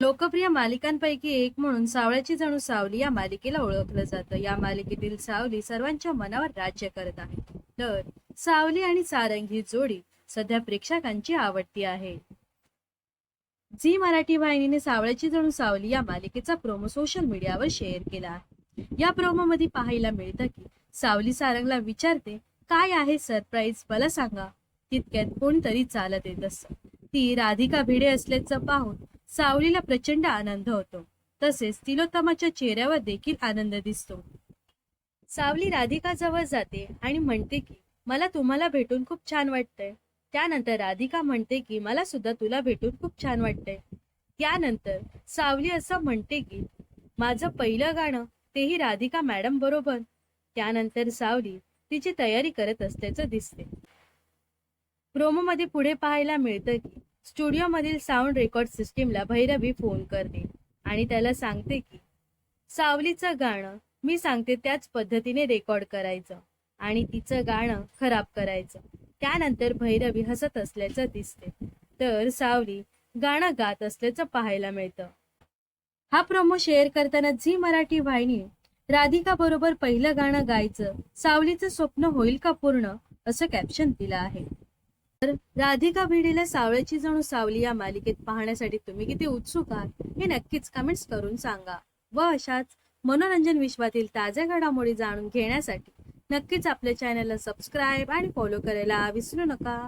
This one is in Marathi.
लोकप्रिय मालिकांपैकी एक म्हणून सावळ्याची जणू सावली या मालिकेला ओळखलं जातं. या मालिकेतील सावली सर्वांच्या मनावर राज्य करत आहे. तर सावली आणि सारंग ही जोडी सध्या प्रेक्षकांची आवडती आहे. झी मराठी वाहिनीने सावळ्याची जणू सावली या मालिकेचा प्रोमो सोशल मीडियावर शेअर केला आहे. या प्रोमो मध्ये पाहायला मिळतं की सावली सारंगला विचारते काय आहे सरप्राईज मला सांगा. तितक्यात कोणीतरी चालत येत असतं. ती राधिका भिडे असल्याचं पाहून सावलीला प्रचंड आनंद होतो. तसेच तिलोत्तमाच्या चेहऱ्यावर देखील आनंद दिसतो. सावली राधिका जवळ जाते आणि म्हणते की मला तुम्हाला भेटून खूप छान वाटतंय. त्यानंतर राधिका म्हणते की मला सुद्धा तुला भेटून खूप छान वाटतंय. त्यानंतर सावली असं म्हणते की माझं पहिलं गाणं तेही राधिका मॅडम बरोबर. त्यानंतर सावली तिची तयारी करत असल्याचं दिसते. प्रोमो मध्ये पुढे पाहायला मिळतं की स्टुडिओमधील साऊंड रेकॉर्ड सिस्टीमला भैरवी फोन करते आणि त्याला सांगते की सावलीचं गाणं मी सांगते त्याच पद्धतीने रेकॉर्ड करायचं आणि तिचं गाणं खराब करायचं. त्यानंतर भैरवी हसत असल्याचं दिसते. तर सावली गाणं गात असल्याचं पाहायला मिळतं. हा प्रोमो शेअर करताना झी मराठी वाहिनी राधिका बरोबर पहिलं गाणं गायचं सावलीचं स्वप्न होईल का पूर्ण असं कॅप्शन दिलं आहे. तर राधिका भिडेला सावळ्याची जणू सावली या मालिकेत पाहण्यासाठी तुम्ही किती उत्सुक आहात हे नक्कीच कमेंट्स करून सांगा. व अशाच मनोरंजन विश्वातील ताज्या घडामोडी जाणून घेण्यासाठी नक्कीच आपल्या चॅनलला सबस्क्राईब आणि फॉलो करायला विसरू नका.